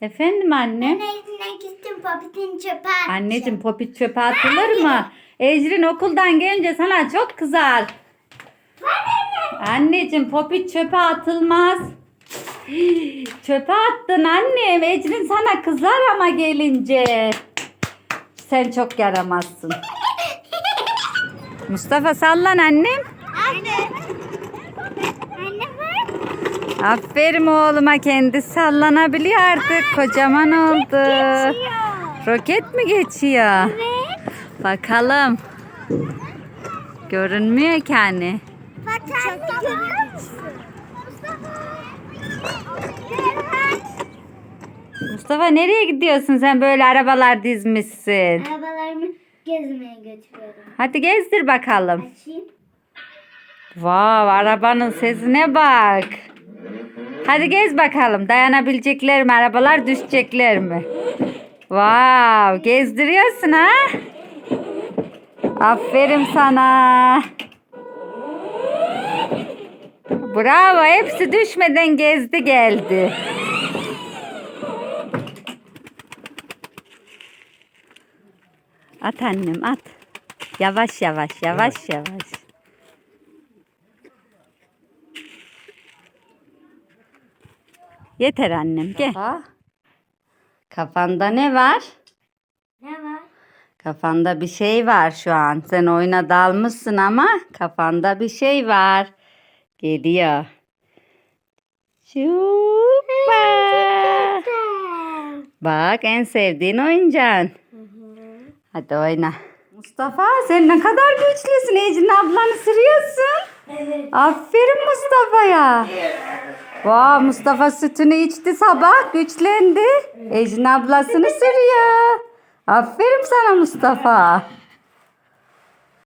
Efendim anne? Ben evine gittim papitin çöpe atacağım. Anneciğim popit çöpe atılır mı? Ecrin okuldan gelince sana çok kızar. Anneciğim popit çöpe atılmaz. Çöpe attın annem. Ecrin sana kızar ama gelince. Sen çok yaramazsın. Mustafa sallan annem. Anne. Anne. Aferin oğluma kendi sallanabiliyor artık. Kocaman oldu. Roket mi geçiyor? Evet. Bakalım. Görünmüyor ki hani. Mustafa nereye gidiyorsun sen böyle arabalar dizmişsin? Arabalarımı gezmeye götürüyorum. Hadi gezdir bakalım. Açayım. Vav arabanın sesine bak. Hadi gez bakalım dayanabilecekler mi arabalar düşecekler mi? Vav gezdiriyorsun ha? Aferin sana. Bravo hepsi düşmeden gezdi geldi. At annem at. Yavaş yavaş yavaş yavaş. Yeter annem gel. Kafanda ne var? Ne var? Kafanda bir şey var şu an. Sen oyuna dalmışsın ama kafanda bir şey var. Geliyor. Çupa. Bak en sevdiğin oyuncağın. Hadi oyna. Mustafa sen ne kadar güçlüsün. Ecin ablanı sürüyorsun. Evet. Aferin Mustafa'ya. Vay Mustafa sütünü içti sabah güçlendi. Ecin ablasını sürüyor. Aferin sana Mustafa.